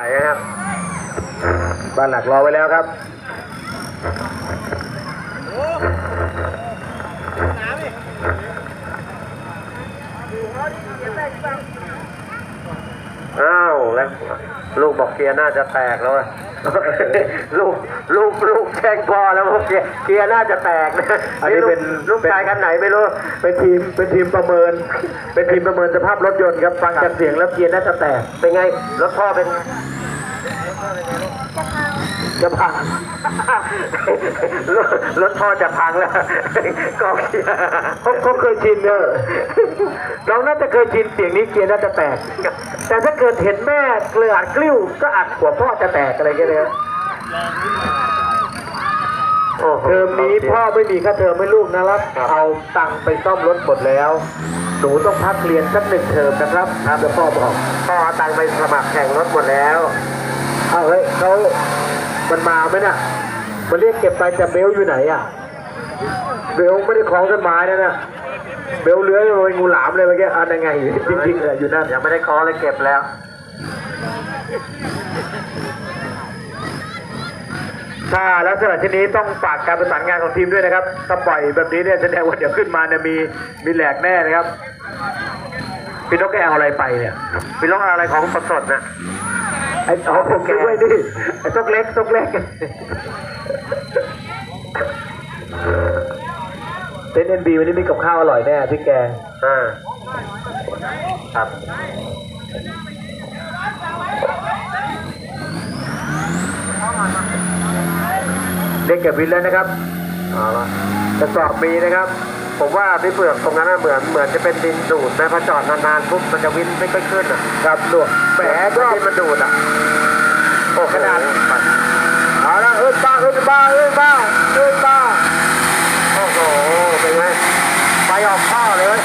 ไปนะครับบ้านหลักรอไว้แล้วครับอ้าวแล้วลูกบอกเกียร์น่าจะแตกแล้วอะ ลูกลูกลูกแข่งพอแล้วบอกเกียร์เกียร์น่าจะแตกนะอันนี้เป็นลูกชายคันไหนไม่รู้ เป็นทีมเป็นทีมประเมิน เป็นทีมประเมินสภาพรถยนต์ครับฟังจากเสียงแล้วเกียร์น่าจะแตกเป็นไงรถพ่อเป็น จะพังรถรถพ่อจะพังแล้วกองเชียร์เขาเขาเคยชินเนอะเราน่าจะเคยชินเสียงนี้เกียร์น่าจะแตก แต่ถ้าเกิดเห็นแม่เกลืออัดกลิ้ว ก็อัดหัวพ่อจะแตกอะไรกันเลยโอ้โหเทอมนี้พ่อไม่มีค่าเทอมให้ลูกนะครับ เอาตังค์ไปซ่อมรถหมดแล้ว หนูต้องพักเรียนสักหนึ่งเทอมนะครับเดี๋ยวพ่อบอก พ่อเอาตังค์ไปสมัครแข่งรถหมดแล้ว เอาเฮ้ยเขา มันมาไหมน่ะ มันเรียกเก็บไปแต่เบลอยู่ไหนอะ เบลไม่ได้คล้องต้นไม้นะน่ะเบลเลื้อยไปงูหลามเลยเมื่อกี้อันยังไงจริงๆเลยอยู่นั่นยังไม่ได้คอเลยเก็บแล้วถ้าลักษณะเช่นนี้ต้องฝากการประสานงานของทีมด้วยนะครับ ถ้าปล่อยแบบนี้เนี่ยแสดงว่าเดี๋ยวขึ้นมาเนี่ยมีมีแหลกแน่นะครับพี่นกแกเอาอะไรไปเนี่ยมีรถอะไรของสดๆนะ ไอ้เอาผมคิดไว้ดิไอ้ซกเล็กซกเล็กเต้นเอ็นบีวันนี้มีกับข้าวอร่อยแน่พี่แกอ่าครับเล่นกับวินแล้วนะครับเอาละกระสอบมีนะครับ ผมว่าพี่เปลือกตรงนั้นน่ะเหมือนเหมือนจะเป็นดินดูดนะพอจอดนานๆปุ๊บมันจะวินไม่ค่อยขึ้นอะครับหลวงแหมแหมก็ก็ดินมันดูดอะโอ้ขนาดเอาละเอ้ยป้าเอ้ยป้าเอ้ยป้าเอ้ยป้าโอ้โหเป็นไงไฟออกข้อเลยเว้ย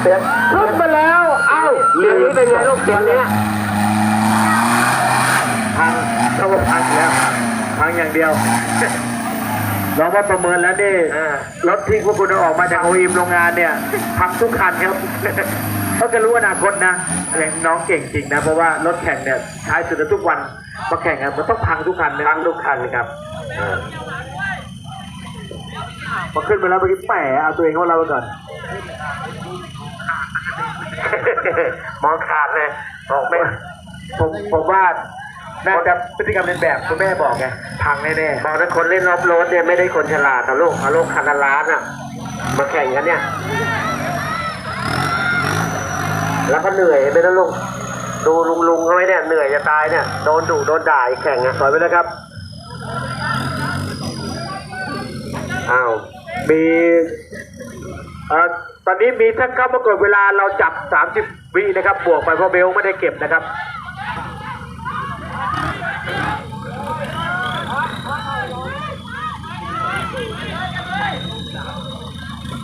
เสียงขึ้นมาแล้ว เอ้าเสียงนี้เป็นไงลูกเสียงเนี้ยพังเขาบอกพังแล้วพังอย่างเดียว เราว่าประเมินแล้วนี่อ่ารถที่พวกคุณเอาออกมาจากโออิมโรงงานเนี่ยพังทุกคันครับเขาจะรู้อนาคตนะอย่างน้องเก่งจริงนะเพราะว่ารถแข่งเนี่ยใช้สุดทุกวันมาแข่งกันมันต้องพังทุกคันนะพังทุกคันครับอ่าพอขึ้นไปแล้วเมื่อกี้แหมเอาตัวเองเข้าเราไปก่อนมองขาดเลยบอกไม่ผมผมว่า น่าจะพฤติกรรมเป็นแบบคุณแม่บอกไงพังแน่บอกถ้าคนเล่นรอบรถเนี่ยไม่ได้คนฉลาดนะลูกเอาลูกคันละล้านอะ มาแข่งกันเนี่ย แล้วก็เหนื่อยไปนะลูกดูลุงลุงเขาไว้เนี่ยเหนื่อยจะตายเนี่ยโดนดุโดนด่าแข่งอะถอยไปแล้วครับอ้าวมีเอ่อตอนนี้มีถ้าเข้าประกฏเวลาเราจับ 30 วินะครับ บวกไปเพราะเบลไม่ได้เก็บนะครับ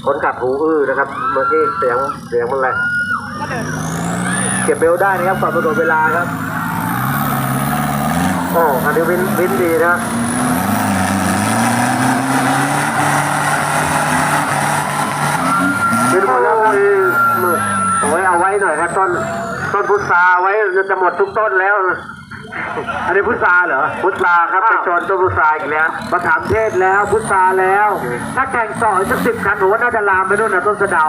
คนขับหูอื้อนะครับ เมื่อกี้เสียงเสียงมันอะไรเก็บเบลได้นะครับก่อนประกฏเวลาครับโอ้อันนี้วินวินดีนะวินหมดแล้วครับมือโอ้ยเอาไว้หน่อยครับต้นต้นพุทราไว้จะหมดทุกต้นแล้ว อันนี้พุทราเหรอ พุทราครับไปชนต้นพุทราอีกแล้วมะขามเทศแล้วพุทราแล้ว ถ้าแข่งต่ออีกสักสิบคันผมว่าน่าจะลามไปนู่นนะต้นสะเดา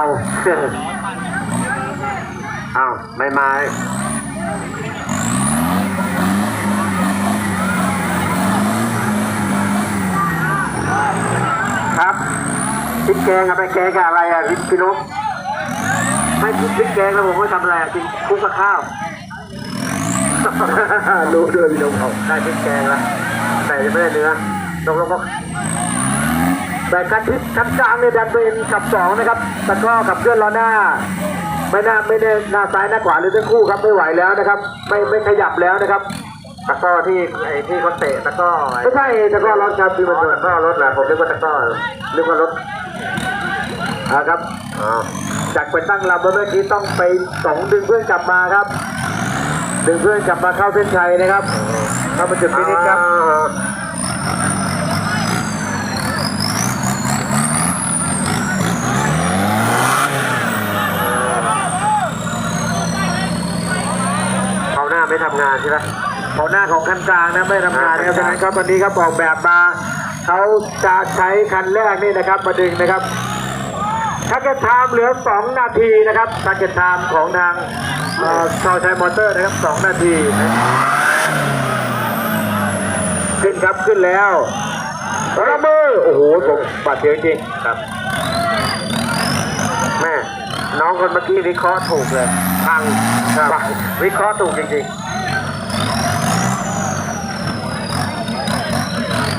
อ้าวไม่มาครับพริกแกงอะไปแกงกับอะไรอะพี่พี่นุ๊กไม่พริกแกงแล้วผมไม่ทำอะไรอะกินคลุกกับข้าวรู้ ด้วยพี่น้องเขาได้พริกแกงแล้วแต่ยังไม่ได้เนื้อลงลงก็แต่คันทิศคันกลางเนี่ยดันตัวเองขับสองนะครับตะกร้อขับเคลื่อนล้อหน้า ไม่น่าไม่ได้หน้าซ้ายหน้าขวาหรือทั้งคู่ครับไม่ไหวแล้วนะครับ ไม่ไม่ขยับแล้วนะครับตะกร้อที่ไอ้ที่เขาเตะตะกร้อไอ้ไม่ใช่ตะกร้อร้อนครับที่มันตะกร้อรถนะผมนึกว่าตะกร้อนึกว่ารถอ่าครับอ๋อจากไปตั้งลำแล้วเมื่อกี้ต้องไปสองดึงเพื่อนกลับมาครับ ดึงเพื่อนกลับมาเข้าเส้นชัยนะครับ เข้ามาจุดฟินิชครับอ่าไม่ทำงานใช่ไหมเบาะหน้าของคันกลางนะไม่ทำงานนะครับอ่าฉะนั้นครับวันนี้ครับออกแบบมาเขาจะใช้คันแรกนี่นะครับมาดึงนะครับ ทักเก็ตไทม์เหลือ 2 นาทีนะครับทักเก็ตไทม์ของทางเอ่อชาวชัยมอเตอร์นะครับ 2 นาที ขึ้นครับขึ้นแล้วระเบิดโอ้โหผมบาดเจ็บจริงครับแม่น้องคนเมื่อกี้วิเคราะห์ถูกเลยพังครับพังวิเคราะห์ถูกจริงๆ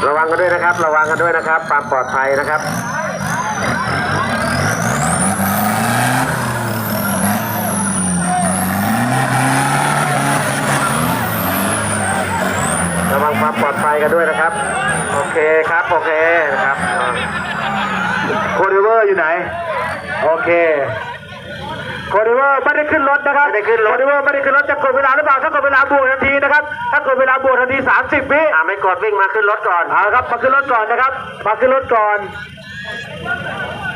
ระวังกันด้วยนะครับ ระวังกันด้วยนะครับ ความปลอดภัยนะครับ วังความปลอดภัยกันด้วยนะครับ โอเคครับ โอเคนะครับอ่าโคดิเวอร์อยู่ไหน โอเคโคดิเวอร์ไม่ได้ขึ้นรถนะครับไม่ได้ขึ้นรถโคดิเวอร์ไม่ได้ขึ้นรถจะกดเวลาหรือเปล่าถ้ากดเวลาบวกทันทีนะครับ ถ้ากดเวลาบวกทันที 30วิอ่าไม่กดวิ่งมาขึ้นรถก่อนเอาละครับมาขึ้นรถก่อนนะครับมาขึ้นรถก่อน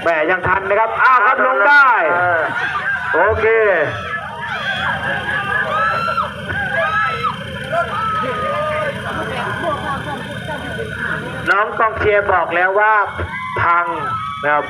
แหมยังทันนะครับอ้าวครับลงได้เออโอเค น้องกอง เชียร์บอกแล้วว่าพังนะครับ